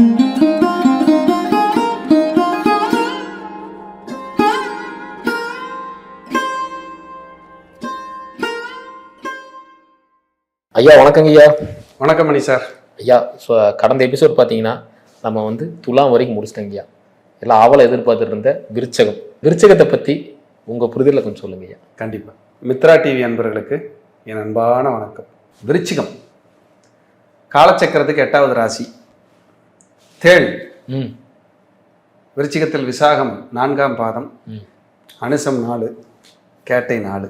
ஐயா வணக்கங்க ஐயா. வணக்கம் மணி சார். ஐயா ஸோ கடந்த எபிசோட் பார்த்தீங்கன்னா நம்ம வந்து துலாம் வரைக்கும் முடிச்சிட்டோங்க ஐயா. எல்லாம் ஆவலை எதிர்பார்த்துட்டு இருந்த விருச்சகம். விருச்சகத்தை பற்றி உங்கள் புரிதலில் கொஞ்சம் சொல்லுங்க ஐயா. கண்டிப்பாக மித்ரா டிவி அன்பர்களுக்கு என் அன்பான வணக்கம். விருச்சிகம். காலச்சக்கரத்துக்கு எட்டாவது ராசி. தேள். விருச்சிகத்தில் விசாகம் நான்காம் பாதம் அனுசம் நாலு கேட்டை நாலு.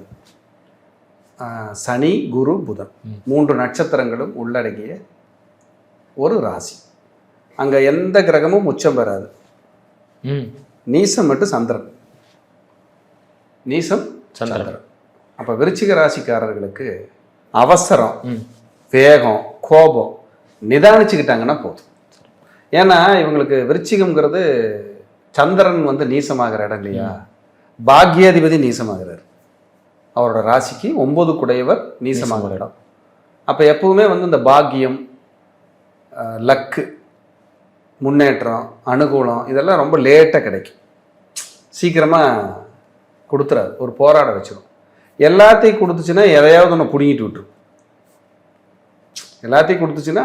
சனி குரு புதன். மூன்று நட்சத்திரங்களும் உள்ளடங்கிய ஒரு ராசி. அங்கே எந்த கிரகமும் உச்சம் பெறாது ம். நீசம் மட்டும் சந்திரன். நீசம் சந்திரன். அப்போ விருச்சிக ராசிக்காரர்களுக்கு அவசரம் வேகம் கோபம் நிதானிச்சுக்கிட்டாங்கன்னா போதும். ஏன்னா இவங்களுக்கு விருச்சிகம்ங்கிறது சந்திரன் வந்து நீசமாகிற இடம் இல்லையா? பாக்யாதிபதி நீசமாகிறார். அவரோட ராசிக்கு ஒன்பது குடையவர் நீசமாகிற இடம். அப்போ எப்பவுமே வந்து இந்த பாக்கியம் லக்கு முன்னேற்றம் அனுகூலம் இதெல்லாம் ரொம்ப லேட்டாக கிடைக்கும். சீக்கிரமாக கொடுத்துறாது ஒரு போராட வச்சிடும் எல்லாத்தையும் கொடுத்துச்சுன்னா எதையாவது ஒன்று பிடுங்கிட்டு விட்டுரும். எல்லாத்தையும் கொடுத்துச்சுன்னா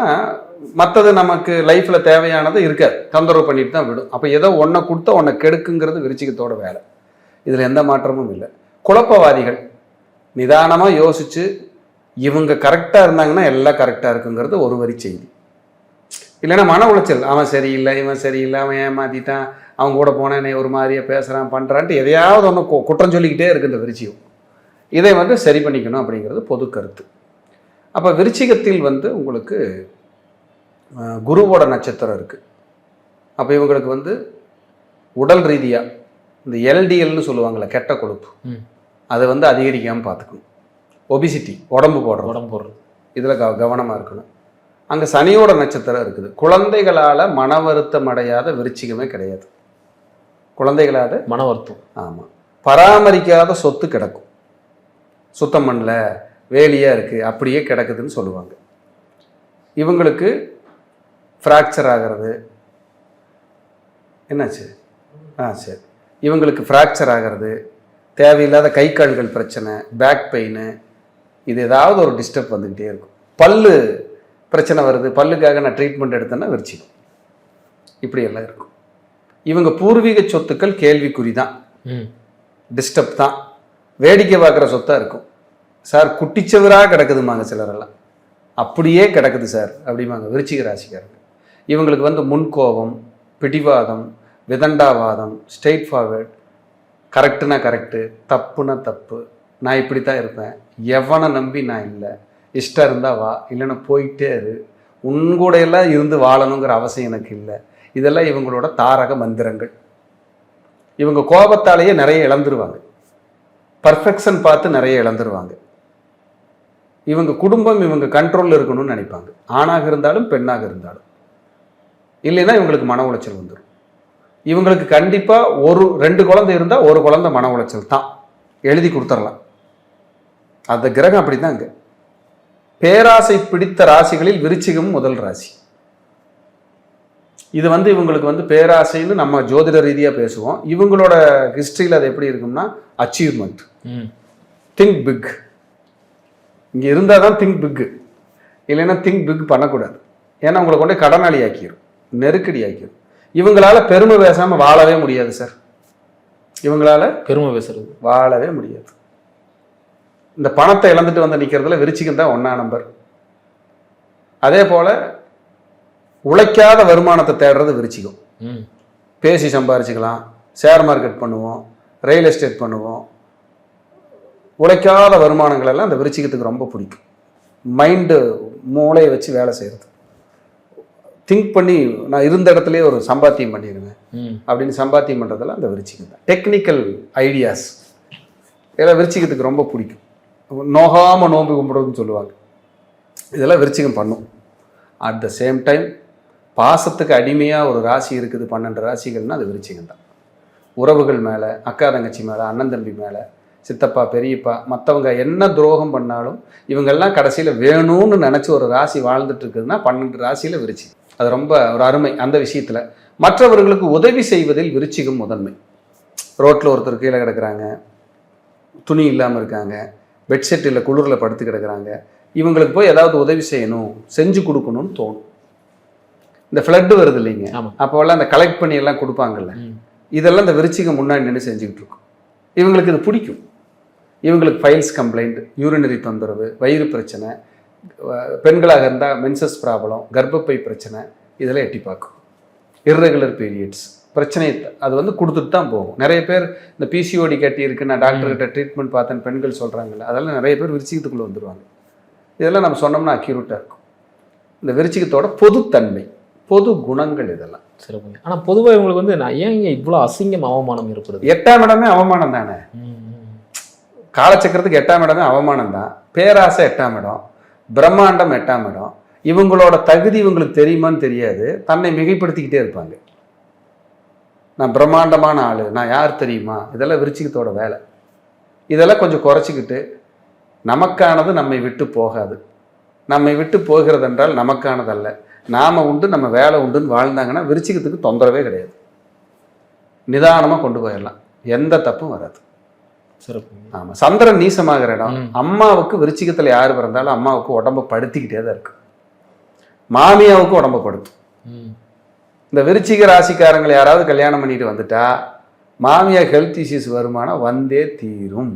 மற்றது நமக்கு லைஃப்பில் தேவையானது இருக்காது. தொந்தரவு பண்ணிட்டு தான் விடும். அப்போ ஏதோ ஒன்றை கொடுத்தா ஒன்றை கெடுக்குங்கிறது விருச்சிகத்தோட வேலை. இதில் எந்த மாற்றமும் இல்லை. குழப்பவாதிகள் நிதானமாக யோசித்து இவங்க கரெக்டாக இருந்தாங்கன்னா எல்லாம் கரெக்டாக இருக்குங்கிறது ஒரு வரி செய்தி. இல்லைன்னா மன உளைச்சல். அவன் சரியில்லை இவன் சரியில்லை அவன் ஏமாத்திட்டான் அவன் கூட போனேன் என்னை ஒரு மாதிரியே பேசுகிறான் பண்ணுறான்ட்டு எதையாவது ஒன்று குற்றம் சொல்லிக்கிட்டே இருக்கு இந்த விருச்சியம் இதை வந்து சரி பண்ணிக்கணும் அப்படிங்கிறது பொது கருத்து. அப்போ விருச்சிகத்தில் வந்து உங்களுக்கு குருவோட நட்சத்திரம் இருக்குது அப்போ இவங்களுக்கு வந்து உடல் ரீதியாக இந்த எல்டிஎல்னு சொல்லுவாங்கள்ல கெட்ட கொழுப்பு. அதை வந்து அதிகரிக்காமல் பார்த்துக்கணும். ஒபிசிட்டி உடம்பு போடுறது. உடம்பு போடுறது. இதில் கவ கவனமாக இருக்கணும். அங்கே சனியோட நட்சத்திரம் இருக்குது. குழந்தைகளால் மன வருத்தம் அடையாத விருச்சிகமே கிடையாது. குழந்தைகளால் மன வருத்தம். ஆமாம் பராமரிக்காத சொத்து கிடக்கும். சுத்தம் பண்ணல. வேலியாக இருக்குது அப்படியே கிடக்குதுன்னு சொல்லுவாங்க. இவங்களுக்கு ஃப்ராக்சர் ஆகிறது. என்னாச்சு? ஆ சரி. இவங்களுக்கு ஃப்ராக்சர் ஆகிறது. தேவையில்லாத கை கால்கள் பிரச்சனை பேக் பெயின் இது ஏதாவது ஒரு டிஸ்டர்ப் வந்துக்கிட்டே இருக்கும். பல்லு பிரச்சனை வருது பல்லுக்காக நான் ட்ரீட்மெண்ட் எடுத்தேன்னா விரிச்சிக்கும் இப்படி எல்லாம் இருக்கும். இவங்க பூர்வீக சொத்துக்கள் கேள்விக்குறி தான் டிஸ்டர்ப் தான். வேடிக்கை பார்க்குற சொத்தாக இருக்கும். சார் குட்டிச்சவராக கிடக்குதுமாங்க சிலரெல்லாம். அப்படியே கிடக்குது சார் அப்படிம்பாங்க விருச்சிக ராசிக்காரங்க. இவங்களுக்கு வந்து முன்கோபம் பிடிவாதம் விதண்டாவாதம் ஸ்ட்ரெயிட் ஃபார்வேர்ட் கரெக்டுனா கரெக்டு தப்புனா தப்பு. நான் இப்படி தான் இருப்பேன். எவனை நம்பி நான் இல்லை? இஷ்டம் இருந்தால் வா இல்லைன்னா போயிட்டே இரு. உன்கூட எல்லாம் இருந்து வாழணுங்கிற அவசியம் எனக்கு இல்லை. இதெல்லாம் இவங்களோட தாரக மந்திரங்கள். இவங்க கோபத்தாலேயே நிறைய இழந்துருவாங்க. பர்ஃபெக்ஷன் பார்த்து நிறைய இழந்துருவாங்க. இவங்க குடும்பம் இவங்க கண்ட்ரோலில் இருக்கணும்னு நினைப்பாங்க. ஆணாக இருந்தாலும் பெண்ணாக இருந்தாலும். இல்லைன்னா இவங்களுக்கு மன உளைச்சல் வந்துடும் இவங்களுக்கு கண்டிப்பாக ஒரு ரெண்டு குழந்தை இருந்தால் ஒரு குழந்தை மன உளைச்சல் தான். எழுதி கொடுத்துடலாம். அந்த கிரகம் அப்படி தான் இங்கே பேராசை பிடித்த ராசிகளில் விருச்சிகம் முதல் ராசி. இது வந்து இவங்களுக்கு வந்து பேராசைன்னு நம்ம ஜோதிட ரீதியாக பேசுவோம். இவங்களோட ஹிஸ்ட்ரியில் அது எப்படி இருக்கும்னா அச்சீவ்மெண்ட் திங்க் பிக் இங்கே இருந்தால் தான் திங்க் பிக்கு இல்லைன்னா திங்க் பிக் பண்ணக்கூடாது. ஏன்னா உங்களை கொண்டு கடனாளி ஆக்கிரும் நெருக்கடி ஆக்கிரும் இவங்களால பெருமை பேசாமல் வாழவே முடியாது சார் இவங்களால பெருமை பேசுறது. வாழவே முடியாது. இந்த பணத்தை இழந்துட்டு வந்து நிற்கிறதுல விருச்சிகம் தான் ஒன்றா நம்பர் அதே போல் உழைக்காத வருமானத்தை தேடுறது விருச்சிகம். ம். பேசி சம்பாரிச்சுக்கலாம். ஷேர் மார்க்கெட் பண்ணுவோம். ரியல் எஸ்டேட் பண்ணுவோம். உழைக்காத வருமானங்கள் எல்லாம் அந்த விருச்சிகத்துக்கு ரொம்ப பிடிக்கும். மைண்டு மூளையை வச்சு வேலை செய்கிறது திங்க் பண்ணி நான் இருந்த இடத்துலயே ஒரு சம்பாத்தியம் பண்ணிடுவேன் அப்படின்னு சம்பாத்தியம் பண்ணுறதெல்லாம் அந்த விருச்சிகம் தான். டெக்னிக்கல் ஐடியாஸ் இதெல்லாம் விருச்சிகத்துக்கு ரொம்ப பிடிக்கும். நோகாமல் நோம்பு கும்பிடுறதுன்னு சொல்லுவாங்க. இதெல்லாம் விருச்சிகம் பண்ணும். அட் த சேம் டைம் பாசத்துக்கு அடிமையாக ஒரு ராசி இருக்குது பன்னெண்டு ராசிகள்னா அது விருச்சிகம் தான். உறவுகள் மேலே அக்கா தங்கச்சி மேலே அண்ணன் தம்பி மேலே சித்தப்பா பெரியப்பா மற்றவங்க என்ன துரோகம் பண்ணாலும் இவங்கெல்லாம் கடைசியில் வேணும்னு நினச்சி ஒரு ராசி வாழ்ந்துட்டு இருக்குதுன்னா பன்னெண்டு ராசியில் விருச்சிகம் அது ரொம்ப ஒரு அருமை அந்த விஷயத்தில். மற்றவர்களுக்கு உதவி செய்வதில் விருச்சிகம் முதன்மை. ரோட்டில் ஒருத்தர் கீழே கிடக்குறாங்க. துணி இல்லாமல் இருக்காங்க. பெட்ஷீட் இல்லை குளிரில் படுத்து கிடக்குறாங்க. இவங்களுக்கு போய் ஏதாவது உதவி செய்யணும் செஞ்சு கொடுக்கணும்னு தோணும். இந்த ஃப்ளட்டு வருது இல்லைங்க. அப்போல்லாம் அந்த கலெக்ட் பண்ணி எல்லாம் கொடுப்பாங்கல்ல. இதெல்லாம் இந்த விருச்சிகம் முன்னாடி நின்று செஞ்சுக்கிட்டு இருக்கும். இவங்களுக்கு இது பிடிக்கும். இவங்களுக்கு ஃபைல்ஸ் கம்ப்ளைண்ட் யூரினரி தொந்தரவு வயிறு பிரச்சனை பெண்களாக இருந்தால் மென்சஸ் ப்ராப்ளம் கர்ப்பப்பை பிரச்சனை இதெல்லாம் எட்டி பார்க்கும். இர்ரெகுலர் பீரியட்ஸ் பிரச்சனை அது வந்து கொடுத்துட்டு தான் போகும். நிறைய பேர் இந்த பிசிஓடி கட்டி இருக்கு நான் டாக்டர்கிட்ட ட்ரீட்மெண்ட் பார்த்தேன் பெண்கள் சொல்கிறாங்கல்ல அதெல்லாம் நிறைய பேர் விருச்சிகத்துக்குள்ளே வந்துடுவாங்க இதெல்லாம் நம்ம சொன்னோம்னா அக்யூரேட்டாக இருக்கும். இந்த விருச்சிகத்தோட பொதுத்தன்மை பொது குணங்கள் இதெல்லாம். சிறப்புங்க. ஆனா பொதுவா இவங்களுக்கு வந்து நான் ஏன் இங்க இவ்வளவு அசிங்கம் அவமானம் ஏற்படுது? எட்டாம் இடமே அவமானம் தானே. காலச்சக்கரத்துக்கு எட்டாம் இடமே அவமானம் தான் பேராசை எட்டாம் இடம் பிரம்மாண்டம் எட்டாம் இடம். இவங்களோட தகுதி இவங்களுக்கு தெரியுமான்னு தெரியாது. தன்னை மிகைப்படுத்திக்கிட்டே இருப்பாங்க. நான் பிரம்மாண்டமான ஆள் நான் யார் தெரியுமா? இதெல்லாம் விருச்சிகத்தோட வேலை. இதெல்லாம் கொஞ்சம் குறைச்சிக்கிட்டு நமக்கானது நம்மை விட்டு போகாது. நம்மை விட்டு போகிறது என்றால் நமக்கானதல்ல. நாம உண்டு நம்ம வேலை உண்டுன்னு வாழ்ந்தாங்கன்னா விருச்சிகத்துக்கு தொந்தரவே கிடையாது. நிதானமாக கொண்டு போயிடலாம். எந்த தப்பும் வராது. ஆமா சந்திரன் நீசமாகிற இடம். அம்மாவுக்கு விருச்சிகத்துல யார் பிறந்தாலும் அம்மாவுக்கு உடம்ப படுத்திக்கிட்டே தான் இருக்கு. மாமியாவுக்கு உடம்ப படுத்தும். இந்த விருச்சிக ராசிக்காரங்களை யாராவது கல்யாணம் பண்ணிட்டு வந்துட்டா மாமியா ஹெல்த் இஷ்யூஸ் வருமானம் வந்தே தீரும்.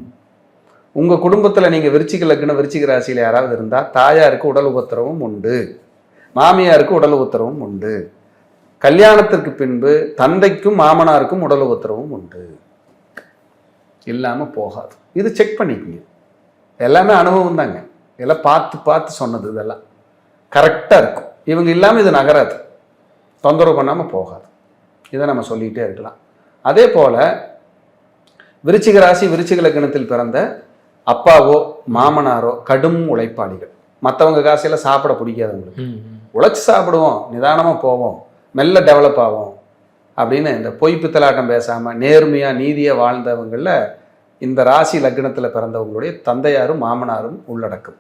உங்க குடும்பத்துல நீங்க விருச்சிக லக்னம் விருச்சிக ராசியில யாராவது இருந்தா தாயாருக்கு உடல் உபத்திரவும் உண்டு. மாமியாருக்கு உடல் உபத்திரவும் உண்டு. கல்யாணத்திற்கு பின்பு தந்தைக்கும் மாமனாருக்கும் உடல் உபத்திரவும் உண்டு. இல்லாம போகாது. இது செக் பண்ணிக்கங்க. எல்லாமே அனுபவம் தாங்க. எல்லாம் பார்த்து பார்த்து சொன்னது இதெல்லாம். கரெக்டாக இருக்கும். இவங்க இல்லாமல் இது நகராது. தொந்தரவு பண்ணாமல் போகாது. இதை நம்ம சொல்லிக்கிட்டே இருக்கலாம். அதே போல் விருச்சிக ராசி விருச்சிக லக்னத்தில் பிறந்த அப்பாவோ மாமனாரோ கடும் உழைப்பாளிகள். மற்றவங்க காசையெல்லாம் சாப்பிட பிடிக்காது உங்களுக்கு. உழைச்சி சாப்பிடுவோம். நிதானமாக போவோம். மெல்ல டெவலப் ஆகும் அப்படின்னு இந்த பொய் பித்தலாட்டம் பேசாமல் நேர்மையாக நீதியாக வாழ்ந்தவங்களில் இந்த ராசி லக்னத்தில் பிறந்தவங்களுடைய தந்தையாரும் மாமனாரும் உள்ளடக்கம்.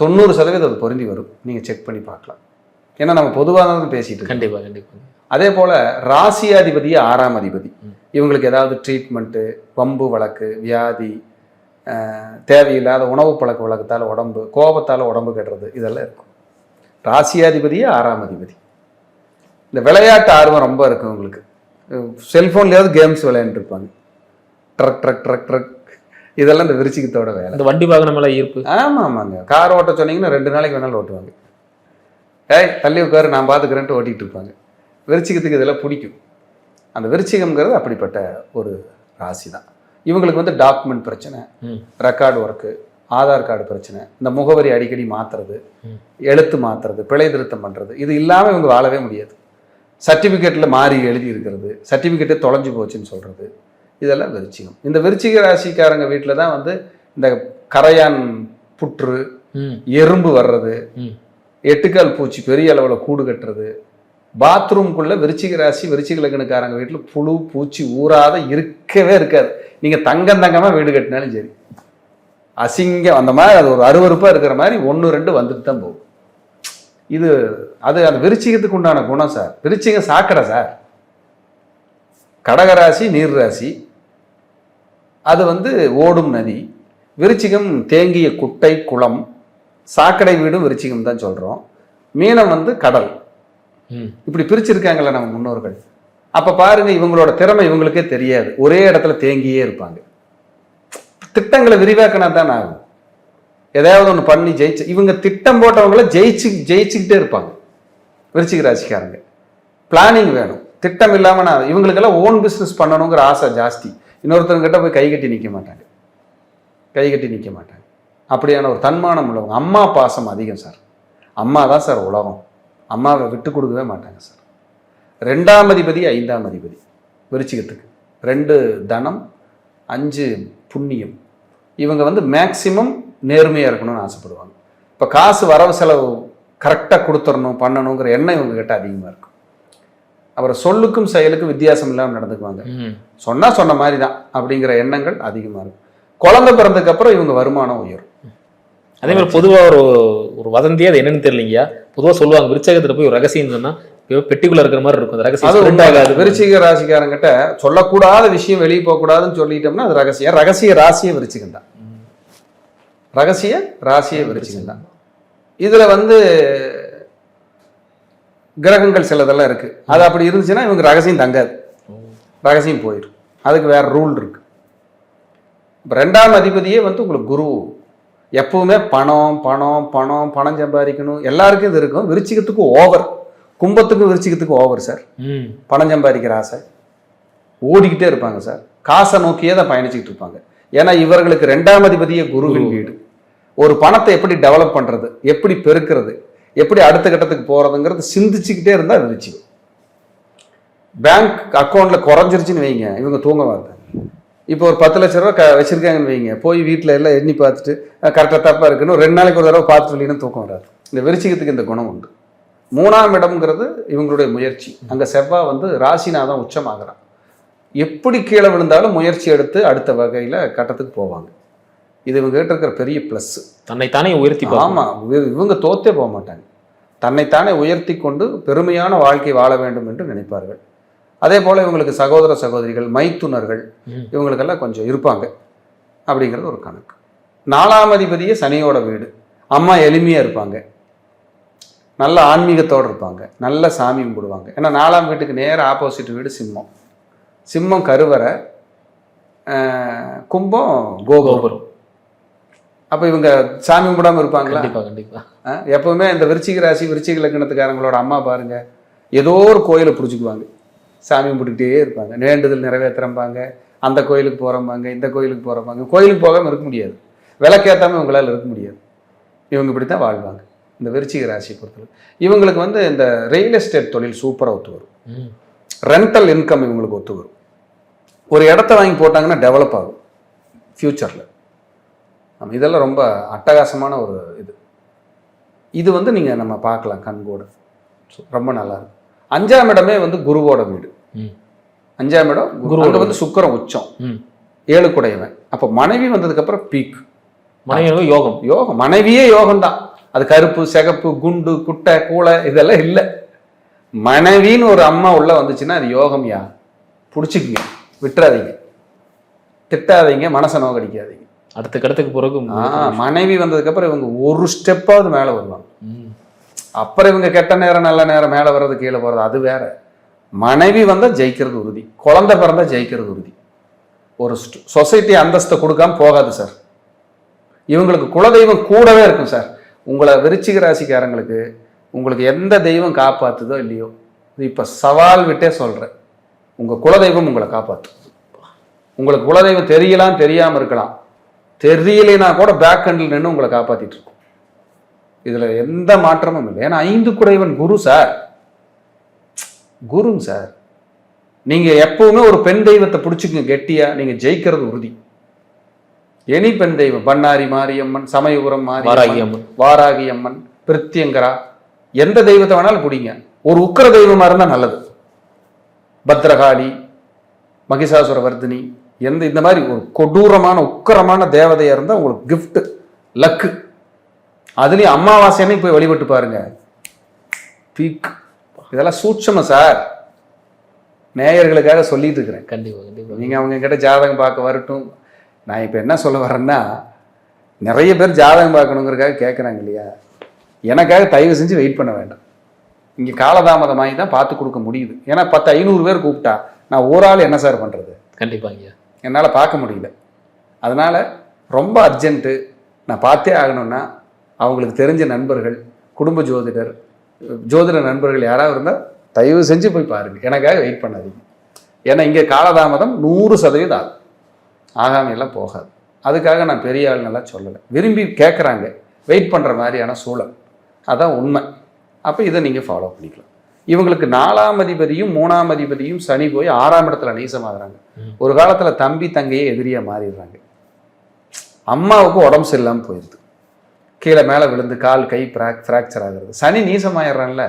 தொண்ணூறு சதவீதம் அது பொருந்தி வரும். நீங்கள் செக் பண்ணி பார்க்கலாம். ஏன்னா நம்ம பொதுவாக தான் பேசிட்டு இருக்கோம். கண்டிப்பா கண்டிப்பா. அதே போல் ராசியாதிபதியே ஆறாம் அதிபதி. இவங்களுக்கு ஏதாவது ட்ரீட்மெண்ட்டு வம்பு வழக்கு வியாதி தேவையில்லாத உணவு பழக்க வழக்கத்தால் உடம்பு கோபத்தால் உடம்பு கெடுறது இதெல்லாம் இருக்கும். ராசியாதிபதியே ஆறாம் அதிபதி. இந்த விளையாட்டு ஆர்வம் ரொம்ப இருக்கும் உங்களுக்கு. செல்ஃபோன்லேயாவது games விளையாண்டுருப்பாங்க. Truck truck truck truck. இதெல்லாம் இந்த விருச்சிகத்தோட வேலை. இந்த வண்டி வாகனம் மேல ஈர்ப்பு. ஆமாம் ஆமாங்க கார் ஓட்ட சொன்னீங்கன்னா ரெண்டு நாளைக்கு வேணாலும் ஓட்டுவாங்க. ஏய் தள்ளி உட்காரு நான் பார்த்துக்கிறேன்ட்டு ஓட்டிகிட்டு இருப்பாங்க. விருச்சிகத்துக்கு இதெல்லாம் பிடிக்கும். அந்த விருச்சிகம்ங்கிறது அப்படிப்பட்ட ஒரு ராசி தான் இவங்களுக்கு வந்து டாக்குமெண்ட் பிரச்சனை. ரெக்கார்டு ஒர்க்கு ஆதார் கார்டு பிரச்சனை இந்த முகவரி அடிக்கடி மாற்றுறது. எழுத்து மாற்றுறது பிழை திருத்தம் பண்ணுறது இது இல்லாமல் இவங்க வாழவே முடியாது. சர்டிஃபிகேட்டில் மாறி எழுதி இருக்கிறது சர்டிஃபிகேட்டே தொலைஞ்சு போச்சுன்னு சொல்கிறது இதெல்லாம் விருச்சிகம். இந்த விருச்சிக ராசிக்காரங்க வீட்டில் தான் வந்து இந்த கரையான் புற்று எறும்பு வர்றது. எட்டுக்கால் பூச்சி பெரிய அளவில் கூடு கட்டுறது பாத்ரூம்குள்ளே விருச்சிக ராசி விருச்சிக லக்னக்காரங்க வீட்டில் புழு பூச்சி ஊறாத இருக்கவே இருக்காது. நீங்கள் தங்கம் தங்கமாக வீடு கட்டினாலும் சரி. அசிங்கம் அந்த மாதிரி அது ஒரு அருவருப்பாக இருக்கிற மாதிரி ஒன்று ரெண்டு வந்துட்டு தான் போகும். இது அது அந்த விருச்சிகத்துக்கு உண்டான குணம் சார். விருச்சிகம் சாக்கடை சார். கடகராசி நீர் ராசி அது வந்து ஓடும் நதி. விருச்சிகம் தேங்கிய குட்டை குளம் சாக்கடை வீடும் விருச்சிகம் தான் சொல்கிறோம் மீனம் வந்து கடல். இப்படி பிரிச்சிருக்காங்கல்ல நம்ம முன்னோர்கள். அப்ப பாருங்க இவங்களோட திறமை இவங்களுக்கே தெரியாது. ஒரே இடத்துல தேங்கியே இருப்பாங்க. திட்டங்களை விரிவாக்கினா தான் ஆகும். எதையாவது ஒன்று பண்ணி ஜெயிச்சு இவங்க திட்டம் போட்டவங்கள ஜெயிச்சு ஜெயிச்சுக்கிட்டே இருப்பாங்க. விருச்சிக ராசிக்காரங்க. பிளானிங் வேணும். திட்டம் இல்லாமல் நான் இவங்களுக்கெல்லாம் ஓன் பிஸ்னஸ் பண்ணணுங்கிற ஆசை ஜாஸ்தி. இன்னொருத்தவங்கிட்ட போய் கை கட்டி நிற்க மாட்டாங்க. கை கட்டி நிற்க மாட்டாங்க. அப்படியான ஒரு தன்மானம் உள்ளவங்க. அம்மா பாசம் அதிகம் சார். அம்மா தான் சார் உலகம். அம்மாவை விட்டு கொடுக்கவே மாட்டாங்க சார். ரெண்டாம் அதிபதி ஐந்தாம் அதிபதி. விருச்சிகத்துக்கு. ரெண்டு தனம் அஞ்சு புண்ணியம். இவங்க வந்து மேக்சிமம் நேர்மையாக இருக்கணும்னு ஆசைப்படுவாங்க. இப்போ காசு வரவு செலவு கரெக்டாக கொடுத்துடணும் பண்ணணுங்கிற எண்ணம் இவங்க கிட்ட அதிகமாக இருக்கும் அப்புறம் சொல்லுக்கும் செயலுக்கும் வித்தியாசம் இல்லாமல் நடந்துக்குவாங்க. ம். சொன்னா சொன்ன மாதிரி தான் அப்படிங்கிற எண்ணங்கள் அதிகமாக இருக்கும். குழந்தை பிறந்ததுக்கு அப்புறம் இவங்க வருமானம் உயரும். அதே மாதிரி பொதுவா ஒரு ஒரு வதந்தியே அது என்னன்னு தெரியலங்கய்யா? பொதுவா சொல்லுவாங்க விருச்சகத்துல போய் ஒரு ரகசியம் சொன்னா ஏதோ பெட்டிக்குள்ள இருக்கிற மாதிரி இருக்கும் அந்த அது ரகசியம் spread உண்டாகாது விருச்சிக ராசிக்காரங்கிட்ட சொல்லக்கூடாத விஷயம் வெளியே போகக்கூடாதுன்னு சொல்லிட்டோம்னா அது ரகசியம். ரகசிய ராசியை விருச்சிகம் தான். ரகசிய ராசியை விருச்சிகம் தான். இதுல வந்து கிரகங்கள் சிலதெல்லாம் இருக்கு. அது அப்படி இருந்துச்சுன்னா இவங்க ரகசியம் தங்காது. ரகசியம் போயிடும். அதுக்கு வேற ரூல் இருக்கு. இப்போ ரெண்டாம் அதிபதியே வந்து உங்களுக்கு குரு. எப்பவுமே பணம் பணம் பணம் பணம் சம்பாதிக்கணும். எல்லாருக்கும் இது இருக்கும். விருச்சிகத்துக்கு ஓவர் கும்பத்துக்கும் விருச்சிகத்துக்கும் ஓவர் சார் பணம் சம்பாதிக்கிற ஆசை. ஓடிக்கிட்டே இருப்பாங்க சார் காசை நோக்கியே தான் பயணிச்சுக்கிட்டு இருப்பாங்க. ஏன்னா இவர்களுக்கு ரெண்டாம் அதிபதியே குருவின் குரு. வீடு. ஒரு பணத்தை எப்படி டெவலப் பண்றது? எப்படி பெருக்கிறது? எப்படி அடுத்த கட்டத்துக்கு போகிறதுங்கிறது சிந்திச்சுக்கிட்டே இருந்தால் இருந்துச்சு பேங்க் அக்கௌண்ட்டில் குறைஞ்சிருச்சுன்னு வைங்க இவங்க தூங்க மாட்டாங்க. இப்போ ஒரு பத்து லட்ச ரூபா க வச்சிருக்காங்கன்னு வைங்க போய் வீட்டில் எல்லாம் எண்ணி பார்த்துட்டு கரெக்டாக தப்பாக இருக்குன்னு ரெண்டு நாளைக்கு ஒரு தடவை பார்த்துட்டு இல்லைன்னு தூக்கம் வராது. இந்த விருச்சிகத்துக்கு இந்த குணம் உண்டு. மூணாம் இடம்ங்கிறது இவங்களுடைய முயற்சி. அங்கே செவ்வாய் வந்து ராசிநாதன் உச்சமாகறான். எப்படி கீழே விழுந்தாலும் முயற்சி எடுத்து அடுத்த வகையில் கட்டத்துக்கு போவாங்க. இது இவங்க கிட்ட இருக்கிற பெரிய ப்ளஸ் தன்னைத்தானே உயர்த்தி பார்க்கணும். ஆமா இவ- இவங்க தோத்தே போக மாட்டாங்க. தன்னைத்தானே உயர்த்தி கொண்டு பெருமையான வாழ்க்கை வாழ வேண்டும் என்று நினைப்பார்கள். அதே போல இவங்களுக்கு சகோதர சகோதரிகள் மைத்துனர்கள். இவங்களுக்கெல்லாம் கொஞ்சம் இருப்பாங்க. அப்படிங்கிறது ஒரு கணக்கு. நாலாம் அதிபதியே சனியோட வீடு. அம்மா எளிமையா இருப்பாங்க. நல்ல ஆன்மீகத்தோடு இருப்பாங்க. நல்ல சாமி கும்பிடுவாங்க. ஏன்னா நாலாம் வீட்டுக்கு நேர ஆப்போசிட் வீடு சிம்மம். சிம்மம் கருவறை கும்பம் கோபுரம். அப்போ இவங்க சாமி கும்பிடாம இருப்பாங்களா? கண்டிப்பா கண்டிப்பா. ஆ, எப்பவுமே இந்த விருச்சிக ராசி விருச்சிக லக்னத்துக்காரங்களோட அம்மா பாருங்க ஏதோ ஒரு கோயிலை பிடிச்சிக்குவாங்க. சாமி கும்பிட்டுக்கிட்டே இருப்பாங்க. வேண்டுதல் நிறைவேற்றுறம்பாங்க அந்த கோயிலுக்கு போகிறம்பாங்க இந்த கோயிலுக்கு போகிறம்பாங்க கோயிலுக்கு போகாமல் இருக்க முடியாது. விளக்கேற்றாமல் இவங்களால இருக்க முடியாது. இவங்க இப்படி தான் வாழ்வாங்க. இந்த விருச்சிக ராசியை பொறுத்தவரை இவங்களுக்கு வந்து இந்த ரியல் எஸ்டேட் தொழில் சூப்பராக ஒத்து வரும். ரெண்டல் இன்கம் இவங்களுக்கு ஒத்து வரும். ஒரு இடத்த வாங்கி போட்டாங்கன்னா டெவலப் ஆகும். ஃப்யூச்சரில் இதெல்லாம் ரொம்ப அட்டகாசமான ஒரு இது. இது வந்து நீங்கள் நம்ம பார்க்கலாம் கண்கூட. ரொம்ப நல்லா இருக்கும் அஞ்சாம் இடமே வந்து குருவோட வீடு. அஞ்சாம் இடம் குரு அங்க வந்து சுக்கிரன் உச்சம். ஏழு குடையவன் அப்போ மனைவி வந்ததுக்கப்புறம் பீக். மனைவி யோகம். யோகம். மனைவியே யோகம் தான் அது கருப்பு சிகப்பு குண்டு குட்டை கூளை இதெல்லாம் இல்லை. மனைவின்னு ஒரு அம்மா உள்ள வந்துச்சுன்னா அது யோகம் யா பிடிச்சிக்குங்க. விட்டுறாதீங்க. திட்டாதீங்க. மனசை நோக்கடிக்காதீங்க. அடுத்த கடத்துக்கு பிறகு மனைவி வந்ததுக்கப்புறம் இவங்க ஒரு ஸ்டெப்பாவது மேலே வருவாங்க. அப்புறம் இவங்க கெட்ட நேரம் நல்ல நேரம் மேலே வர்றது கீழே போகிறது அது வேற. மனைவி வந்தால் ஜெயிக்கிறது உறுதி. குழந்தை பிறந்தா ஜெயிக்கிறது உறுதி. ஒரு சொசைட்டி அந்தஸ்தை கொடுக்காம போகாது சார் இவங்களுக்கு குலதெய்வம் கூடவே இருக்கும் சார் உங்களை விருச்சிக ராசிக்காரங்களுக்கு உங்களுக்கு எந்த தெய்வம் காப்பாத்துதோ இல்லையோ இது இப்போ சவால் விட்டே சொல்கிறேன் உங்கள் குலதெய்வம் உங்களை காப்பாற்றும் உங்களுக்கு குலதெய்வம் தெரியலாம் தெரியாமல் இருக்கலாம். தெரியலைனா கூட பேக் ஹண்டில் நின்று உங்களை காப்பாற்றிட்டு இருக்கும் இதுல எந்த மாற்றமும் இல்லை. ஏன்னா ஐந்து குடைவன் குரு சார். குருங்க சார். நீங்க எப்பவுமே ஒரு பெண் தெய்வத்தை பிடிச்சிக்கங்க கெட்டியா நீங்க ஜெயிக்கிறது உறுதி. எனி பெண் தெய்வம் பண்ணாரி மாரியம்மன் சமயபுரம் மாரியம்மன் வாராகி அம்மன் பிரித்தியங்கரா எந்த தெய்வத்தை வேணாலும் பிடிங்க. ஒரு உக்கிர தெய்வமா இருந்தா நல்லது. பத்ரகாளி மகிஷாசுர வர்தினி எந்த இந்த மாதிரி ஒரு கொடூரமான உக்கிரமான தேவதையா இருந்தா உங்களுக்கு gift லக்கு அதுலயும் அமாவாசை அன்னைக்கு போய் வழிபட்டு பாருங்க. பீக் இதெல்லாம் சூட்சம சார். நேயர்களுக்காக சொல்லிட்டு இருக்கிறேன். கண்டிப்பா கண்டிப்பா. நீங்க அவங்க கிட்ட ஜாதகம் பார்க்க வரட்டும். நான் இப்ப என்ன சொல்ல வரேன்னா நிறைய பேர் ஜாதகம் பார்க்கணுங்கிறதுக்காக கேட்குறாங்க இல்லையா? எனக்காக தயவு செஞ்சு வெயிட் பண்ண வேண்டாம். இங்கே காலதாமதமாகி தான் பார்த்து கொடுக்க முடியுது. ஏன்னா பத்து ஐநூறு பேர் கூப்பிட்டா நான் ஒரு ஆள் என்ன சார் பண்ணுறது கண்டிப்பாங்க. என்னால் பார்க்க முடியல. அதனால் ரொம்ப அர்ஜென்ட்டு நான் பார்த்தே ஆகணும்னா அவங்களுக்கு தெரிஞ்ச நண்பர்கள் குடும்ப ஜோதிடர் ஜோதிட நண்பர்கள் யாராவது இருந்தால் தயவு செஞ்சு போய் பாருங்கள் எனக்காக வெயிட் பண்ணாதீங்க. ஏன்னா இங்கே காலதாமதம் நூறு சதவீதம் ஆகும் ஆகாமையெல்லாம் போகாது. அதுக்காக நான் பெரிய ஆளுநெல்லாம் சொல்லலை. விரும்பி கேட்குறாங்க வெயிட் பண்ணுற மாதிரியான சூழல். அதான் உண்மை. அப்போ இதை நீங்கள் ஃபாலோ பண்ணிக்கலாம். இவங்களுக்கு நாலாம் அதிபதியும் மூணாம் அதிபதியும் சனி போய் ஆறாம் இடத்துல நீசமாகறாங்க. ஒரு காலத்தில் தம்பி தங்கையே எதிரியாக மாறிடுறாங்க. அம்மாவுக்கு உடம்பு சரியில்லாமல் போயிடுது கீழே மேலே விழுந்து கால் கை ஃப்ராக் ஃப்ராக்சர் ஆகுறது. சனி நீசமாயிடுறான்ல.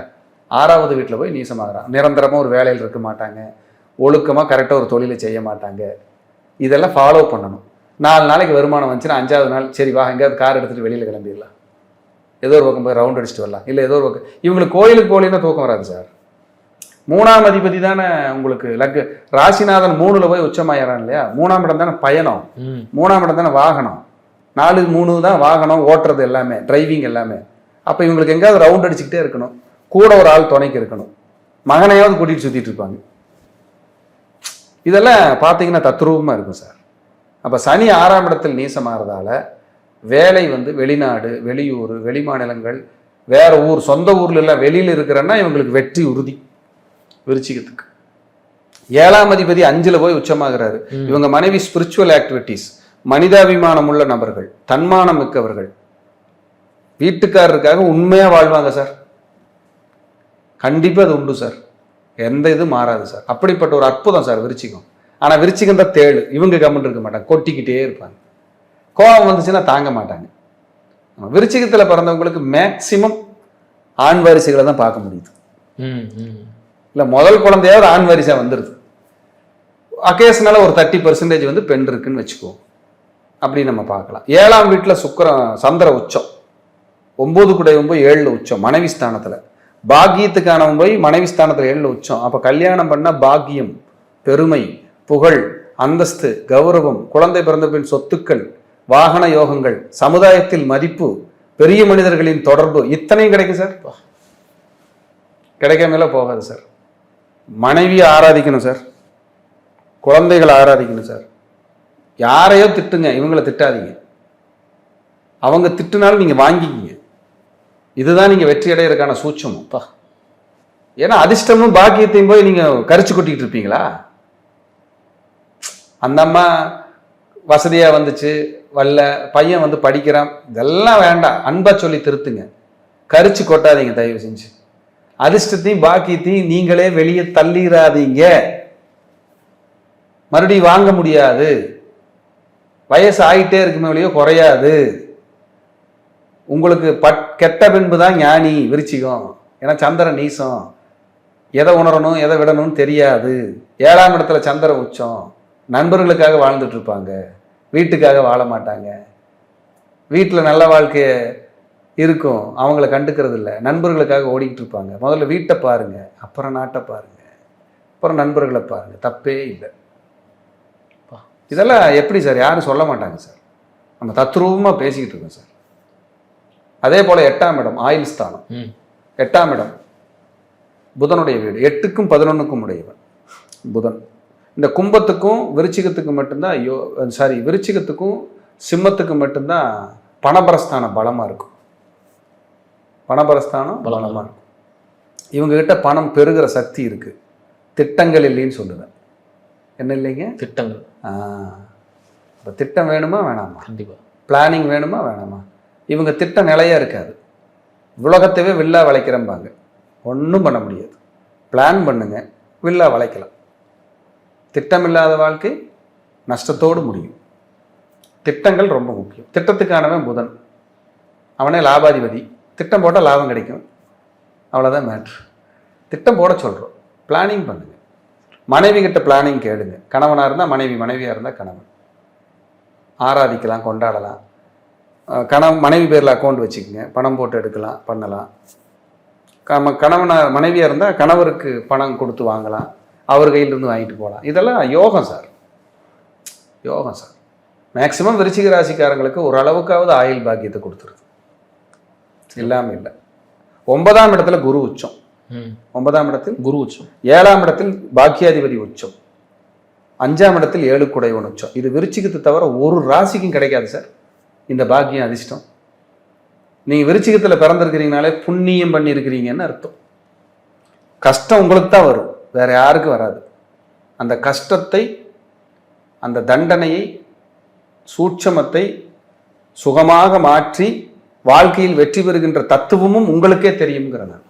ஆறாவது வீட்டில் போய் நீசமாகறான். நிரந்தரமாக ஒரு வேலையில் இருக்க மாட்டாங்க. ஒழுக்கமாக கரெக்டாக ஒரு தொழிலை செய்ய மாட்டாங்க. இதெல்லாம் ஃபாலோ பண்ணணும். நாலு நாளைக்கு வருமானம் வந்துச்சுன்னா அஞ்சாவது நாள் சரி வா எங்கேயாவது கார் எடுத்துகிட்டு வெளியில் கிளம்பிடலாம். ஏதோ ஒரு பக்கம் போய் ரவுண்ட் அடிச்சுட்டு வரலாம். இல்லை ஏதோ ஒரு பக்கம். இவங்களுக்கு கோயிலுக்கு போகலைன்னா தூக்கம் வராது சார். மூணாம் அதிபதி தானே உங்களுக்கு லக்கு. ராசிநாதன் மூணுல போய் உச்சமாயிறான் இல்லையா? மூணாம் இடம் தானே பயணம். மூணாம் இடம் தானே வாகனம். நாலு மூணு தான் வாகனம் ஓட்டுறது எல்லாமே டிரைவிங் எல்லாமே. அப்போ இவங்களுக்கு எங்கேயாவது ரவுண்ட் அடிச்சுக்கிட்டே இருக்கணும். கூட ஒரு ஆள் துணைக்கு இருக்கணும். மகனையாவது கூட்டிகிட்டு சுற்றிட்டு இருப்பாங்க. இதெல்லாம் பார்த்தீங்கன்னா தத்ரூபமாக இருக்கும் சார். அப்போ சனி ஆறாம் இடத்தில் நீசமாகிறதால வேலை வந்து வெளிநாடு வெளியூர் வெளிமாநிலங்கள் வேற ஊர் சொந்த ஊர்ல எல்லாம் வெளியில் இருக்கிறன்னா இவங்களுக்கு வெற்றி உறுதி. விருச்சிகத்துக்கு. ஏழாம் அதிபதி அஞ்சுல போய் உச்சமாகிறாரு. இவங்க மனைவி ஸ்பிரிச்சுவல் ஆக்டிவிட்டீஸ் மனிதாபிமானம் உள்ள நபர்கள் தன்மானம் மிக்கவர்கள். வீட்டுக்காரருக்காக உண்மையா வாழ்வாங்க சார். கண்டிப்பா அது உண்டு சார். எந்த இது மாறாது சார். அப்படிப்பட்ட ஒரு அற்புதம் சார் விருச்சிகம். ஆனா விருச்சிகம் தான் தேழு இவங்க கம்மன் இருக்க மாட்டாங்க. கொட்டிக்கிட்டே இருப்பாங்க. கோபம் வந்துச்சுன்னா தாங்க மாட்டாங்க. விருச்சிகத்துல பிறந்தவங்களுக்கு மேக்சிமம் ஆண் வாரிசுகளை தான் பார்க்க முடியுது. இல்லை முதல் குழந்தையாவது ஆண் வாரிசா வந்துடுது அக்கேஷனால ஒரு தேர்ட்டி பர்சன்டேஜ் வந்து பெண் இருக்குன்னு வச்சுக்கோ. அப்படி நம்ம பார்க்கலாம். ஏழாம் வீட்டில் சுக்கிரன் சந்திர உச்சம். ஒன்பது குடையும் போய் ஏழுல உச்சம் மனைவி ஸ்தானத்துல. பாக்கியத்துக்கானவன் போய் மனைவி ஸ்தானத்துல ஏழுல உச்சம். அப்ப கல்யாணம் பண்ணா பாக்கியம் பெருமை புகழ் அந்தஸ்து கௌரவம் குழந்தை பிறந்த பின் சொத்துக்கள் வாகன யோகங்கள் சமுதாயத்தில் மதிப்பு பெரிய மனிதர்களின் தொடர்பு இத்தனையும் கிடைக்கும் சார்? கிடைக்காமல போகாது சார். மனைவியை ஆராதிக்கணும் சார். குழந்தைகளை ஆராதிக்கணும் சார். யாரையோ திட்டுங்க இவங்களை திட்டாதீங்க. அவங்க திட்டுனாலும் நீங்க வாங்கிக்கிங்க. இதுதான் நீங்க வெற்றி அடையிறதுக்கான சூட்சமம். ஏன்னா அதிர்ஷ்டமும் பாக்கியத்தையும் போய் நீங்க கரிச்சு கொட்டிக்கிட்டு இருப்பீங்களா? அந்த அம்மா வசதியாக வந்துச்சு வல்ல பையன் வந்து படிக்கிறான். இதெல்லாம் வேண்டாம். அன்பாக சொல்லி திருத்துங்க. கரிச்சு கொட்டாதீங்க தயவு செஞ்சு. அதிர்ஷ்டத்தையும் பாக்கியத்தையும் நீங்களே வெளியே தள்ளிடாதீங்க மறுபடியும் வாங்க முடியாது. வயசு ஆகிட்டே இருக்குமே வழியோ குறையாது. உங்களுக்கு பட் கெட்ட பின்பு தான் ஞானி விரிச்சிக்கும் ஏன்னா சந்திரன் நீசம். எதை உணரணும் எதை விடணும்னு தெரியாது. ஏழாம் இடத்துல சந்திர உச்சம். நண்பர்களுக்காக வாழ்ந்துட்டு இருப்பாங்க. வீட்டுக்காக வாழ மாட்டாங்க. வீட்டில் நல்ல வாழ்க்கைய இருக்கும். அவங்கள கண்டுக்கிறது இல்லை. நண்பர்களுக்காக ஓடிக்கிட்டு இருப்பாங்க. முதல்ல வீட்டை பாருங்க. அப்புறம் நாட்டை பாருங்க. அப்புறம் நண்பர்களை பாருங்க. தப்பே இல்லை. இதெல்லாம் எப்படி சார்? யாரும் சொல்ல மாட்டாங்க சார். நம்ம தத்ரூபமாக பேசிக்கிட்டு இருக்கோம் சார். அதே போல் எட்டாம் இடம் ஆயுள் ஸ்தானம். எட்டாம் இடம். புதனுடைய வீடு. எட்டுக்கும் பதினொன்றுக்கும் உடையவன். புதன். இந்த கும்பத்துக்கும் விருச்சிகத்துக்கும் மட்டும்தான் யோ சாரி விருச்சிகத்துக்கும் சிம்மத்துக்கும் மட்டும்தான் பணபரஸ்தானம் பலமாக இருக்கும். பணபரஸ்தானம் பலமா பலமாக இருக்கும். இவங்க கிட்ட பணம் பெருகிற சக்தி இருக்கு. திட்டங்கள் இல்லைன்னு சொல்லுவேன். என்ன இல்லைங்க? திட்டங்கள். இப்போ திட்டம் வேணுமா வேணாமா? கண்டிப்பா. பிளானிங் வேணுமா வேணாமா? இவங்க திட்டம் நிலையா இருக்காது. உலகத்தவே வில்லா வளைக்கிறம்பாங்க. ஒன்றும் பண்ண முடியாது. பிளான் பண்ணுங்க வில்லா வளைக்கலாம். திட்டமில்லாத வாழ்க்கை நஷ்டத்தோடு முடியும். திட்டங்கள் ரொம்ப முக்கியம். திட்டத்துக்கானவன் புதன். அவனே லாபாதிபதி. திட்டம் போட்டால் லாபம் கிடைக்கும். அவ்வளோதான் மேட்ரு திட்டம் போட சொல்கிறோம் பிளானிங் பண்ணுங்கள் மனைவி கிட்ட பிளானிங் கேளுங்க. கணவனாக இருந்தால் மனைவி மனைவியாக இருந்தால் கணவன். ஆராதிக்கலாம் கொண்டாடலாம். கணவன் மனைவி பேரில் அக்கௌண்ட் வச்சுக்கோங்க. பணம் போட்டு எடுக்கலாம் பண்ணலாம். கம கணவனாக மனைவியாக இருந்தால் கணவருக்கு பணம் கொடுத்து வாங்கலாம். அவர் கையிலிருந்து வாங்கிட்டு போகலாம். இதெல்லாம் யோகம் சார். யோகம் சார். மேக்சிமம் விருச்சிக ராசிக்காரங்களுக்கு ஓரளவுக்காவது ஆயுள் பாக்கியத்தை கொடுத்துருது. இல்லாமல் இல்லை. ஒன்பதாம் இடத்துல குரு உச்சம். ஒன்பதாம் இடத்தில் குரு உச்சம். ஏழாம் இடத்தில் பாக்கியாதிபதி உச்சம். அஞ்சாம் இடத்தில் ஏழு குடைவன் உச்சம். இது விருச்சிகத்தை தவிர ஒரு ராசிக்கும் கிடைக்காது சார். இந்த பாக்கியம் அதிர்ஷ்டம். நீங்கள் விருச்சிகத்தில் பிறந்திருக்கிறீங்கனாலே புண்ணியம் பண்ணியிருக்கிறீங்கன்னு அர்த்தம். கஷ்டம் உங்களுக்கு தான் வரும். வேறு யாருக்கும் வராது. அந்த கஷ்டத்தை அந்த தண்டனையை சூட்சமத்தை சுகமாக மாற்றி வாழ்க்கையில் வெற்றி பெறுகின்ற தத்துவமும் உங்களுக்கே தெரியுங்கிற நான்.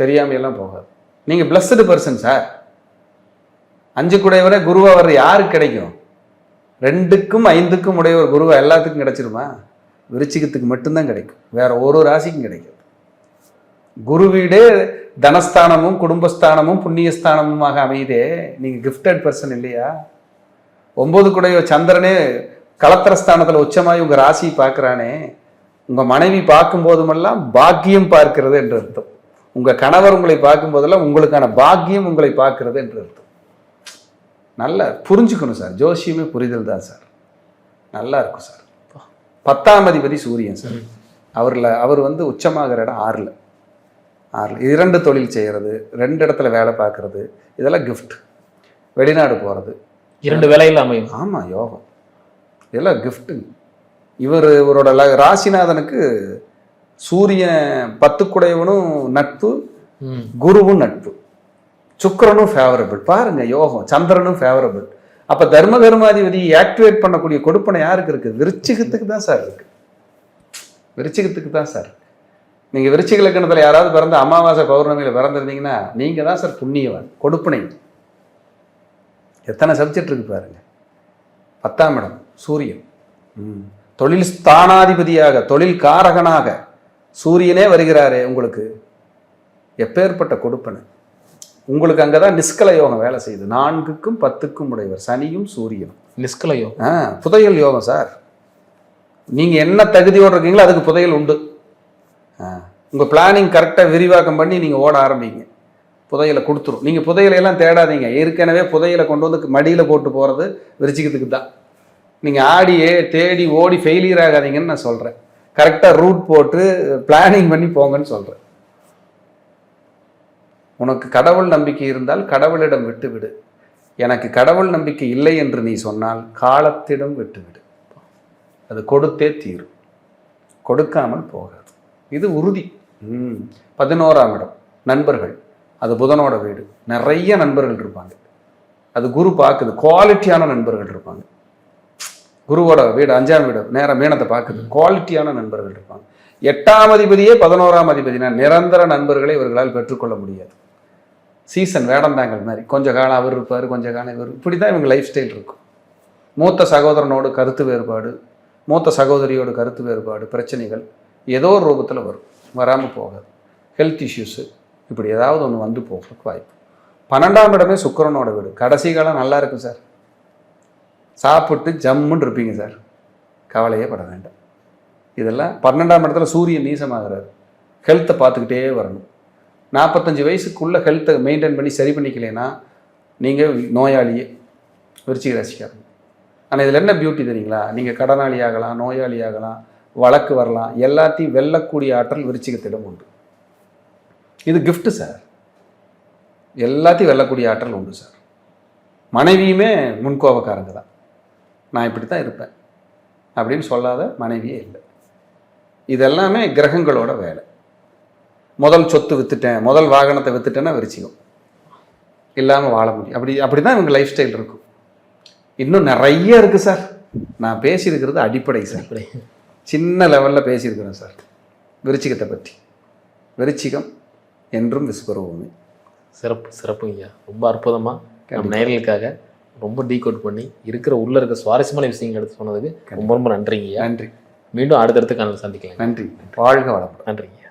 தெரியாமையெல்லாம் போகாது. நீங்கள் பிளஸ்டு பர்சன் சார் அஞ்சு குடையவரை குருவா வர்ற யாருக்கு கிடைக்கும்? ரெண்டுக்கும் ஐந்துக்கும் உடையவர் குருவா எல்லாத்துக்கும் கிடைச்சிருமா? விருச்சிகத்துக்கு மட்டும்தான் கிடைக்கும். வேற ஒரு ராசிக்கும் கிடைக்காது. குரு வீடே தனஸ்தானமும் குடும்பஸ்தானமும் புண்ணியஸ்தானமுமாக அமையுதே. நீங்க கிஃப்டட் பர்சன் இல்லையா? ஒன்பது குடைய சந்திரனே களத்திரஸ்தானத்துல உச்சமாய் உங்க ராசி பார்க்கறானே. உங்க மனைவி பார்க்கும் போதுமெல்லாம் பாக்கியம் பார்க்கிறது என்று அர்த்தம். உங்க கணவர் உங்களை பார்க்கும் போதெல்லாம் உங்களுக்கான பாக்கியம் உங்களை பார்க்கிறது என்று அர்த்தம். நல்ல புரிஞ்சுக்கணும் சார். ஜோசியமே புரிதல் தான் சார். நல்லா இருக்கும் சார். பத்தாம் அதிபதி சூரியன் சார். அவரில் அவர் வந்து உச்சமாகிற இடம் ஆறில். ஆறில் இரண்டு தொழில் செய்கிறது ரெண்டு இடத்துல வேலை பார்க்கறது இதெல்லாம் கிஃப்ட் வெளிநாடு போகிறது இரண்டு வேலையில் அமையும். ஆமாம் யோகம். இதெல்லாம் கிஃப்ட்டு இவர் இவரோட ல- ராசிநாதனுக்கு சூரியன் பத்துக்குடையவனும் நட்பு. குருவும் நட்பு. சுக்கிரனும் ஃபேவரபிள் பாருங்க யோகம். சந்திரனும் ஃபேவரபிள் அப்ப தர்ம தர்மாதிபதி ஆக்டிவேட் பண்ணக்கூடிய கொடுப்பனை யாருக்கு இருக்கு? விருச்சிகத்துக்கு தான் சார் இருக்கு. விருச்சிகத்துக்கு தான் சார் நீங்க விருச்சிக லக்கணத்துல யாராவது பிறந்த அமாவாசை பௌர்ணமியில பிறந்திருந்தீங்கன்னா நீங்க தான் சார் புண்ணியவன் கொடுப்பனை எத்தனை சப்ஜெக்ட் இருக்கு பாருங்க. பத்தாம் இடம் சூரியன். ம். தொழில் ஸ்தானாதிபதியாக தொழில் காரகனாக சூரியனே வருகிறாரே உங்களுக்கு. எப்பேற்பட்ட கொடுப்பனை. உங்களுக்கு அங்கதான் நிஷ்கல யோகம் வேலை செய்யுது. நான்குக்கும் பத்துக்கும் உடையவர் சனியும் சூரியனும். நிஷ்கலையோ ஆ புதையல் யோகம் சார் நீங்க என்ன தகுதியோடு இருக்கீங்களோ அதுக்கு புதையல் உண்டு. உங்கள் பிளானிங் கரெக்டாக விரிவாக்கம் பண்ணி நீங்கள் ஓட ஆரம்பிங்க. புதையலை கொடுத்துரும். நீங்கள் புதையலையெல்லாம் தேடாதீங்க. ஏற்கனவே புதையலை கொண்டு வந்து மடியில் போட்டு போகிறது விரிச்சிக்கிறதுக்கு தான். நீங்கள் ஆடி தேடி ஓடி ஃபெயிலியர் ஆகாதீங்கன்னு நான் சொல்கிறேன் கரெக்டாக ரூட் போட்டு பிளானிங் பண்ணி போங்கன்னு சொல்கிறேன் உனக்கு கடவுள் நம்பிக்கை இருந்தால் கடவுளிடம் விட்டுவிடு. எனக்கு கடவுள் நம்பிக்கை இல்லை என்று நீ சொன்னால் காலத்திடம் விட்டுவிடு. அது கொடுத்தே தீரும். கொடுக்காமல் போகாது. இது உறுதி. ம் பதினோராம் இடம். நண்பர்கள். அது புதனோட வீடு. நிறைய நண்பர்கள் இருப்பாங்க. அது குரு பார்க்குது. குவாலிட்டியான நண்பர்கள் இருப்பாங்க. குருவோட வீடு அஞ்சாம் வீடு நேரம் மீனத்தை பார்க்குது. குவாலிட்டியான நண்பர்கள் இருப்பாங்க. எட்டாம் அதிபதியே பதினோராம் அதிபதினா நிரந்தர நண்பர்களை இவர்களால் பெற்றுக்கொள்ள முடியாது. சீசன் வேடந்தாங்கல் மாதிரி. கொஞ்ச காலம் அவர் இருப்பார் கொஞ்ச காலம் இவர். இப்படி தான் இவங்க லைஃப் ஸ்டைல் இருக்கும். மூத்த சகோதரனோடு கருத்து வேறுபாடு மூத்த சகோதரியோட கருத்து வேறுபாடு பிரச்சனைகள். ஏதோ ஒரு ரூபத்தில் வரும். வராமல் போகாது. ஹெல்த் இஷ்யூஸு இப்படி ஏதாவது ஒன்று வந்து போகிறதுக்கு வாய்ப்பு. பன்னெண்டாம் இடமே சுக்கிரனோட வீடு. கடைசி காலம் நல்லா இருக்கும் சார். சாப்பிட்டு ஜம்முன்னு இருப்பீங்க சார். கவலையே பட வேண்டாம். இதெல்லாம் பன்னெண்டாம் இடத்துல சூரியன் நீசமாகிறாரு. ஹெல்த்தை பார்த்துக்கிட்டே வரணும். நாற்பத்தஞ்சு வயசுக்குள்ளே ஹெல்த்தை மெயின்டைன் பண்ணி சரி பண்ணிக்கலைன்னா நீங்கள் நோயாளியே விருச்சிக ராசிக்காரங்க. ஆனால் இதில் என்ன பியூட்டி தெரியுங்களா? நீங்கள் கடனாளி ஆகலாம் நோயாளி ஆகலாம் வழக்கு வரலாம். எல்லாத்தையும் வெல்லக்கூடிய ஆற்றல் விருச்சிகத்திடம் உண்டு. இது கிஃப்ட்டு சார். எல்லாத்தையும் வெல்லக்கூடிய ஆற்றல் உண்டு சார். மனைவியுமே முன்கோபக்காரங்க தான். நான் இப்படி தான் இருப்பேன். அப்படின்னு சொல்லாத மனைவியே இல்லை. இதெல்லாமே கிரகங்களோட வேலை. முதல் சொத்து வித்துட்டேன் முதல் வாகனத்தை வித்துட்டேன்னா விரிச்சிக்கும் இல்லாமல் வாழ முடியும். அப்படி அப்படி தான் இவங்க லைஃப் ஸ்டைல் இருக்கும். இன்னும் நிறைய இருக்குது சார். நான் பேசியிருக்கிறது அடிப்படை சார். அப்படி சின்ன லெவலில் பேசியிருக்கிறேன் சார். விருச்சிகத்தை பற்றி விருச்சிகம் என்றும் விஸ்வரூபமே. சிறப்பு சிறப்புங்கய்யா ரொம்ப அற்புதமாக நம்ம நேயர்களுக்காக ரொம்ப டீகோட் பண்ணி இருக்கிற உள்ள இருக்க சுவாரஸ்யமான விஷயங்கள் எடுத்து சொன்னதுக்கு ரொம்ப ரொம்ப நன்றிங்கய்யா நன்றி. மீண்டும் அடுத்தடுத்து காணல் சந்திக்கலாம் நன்றி. வாழ்க வளம் நன்றிங்க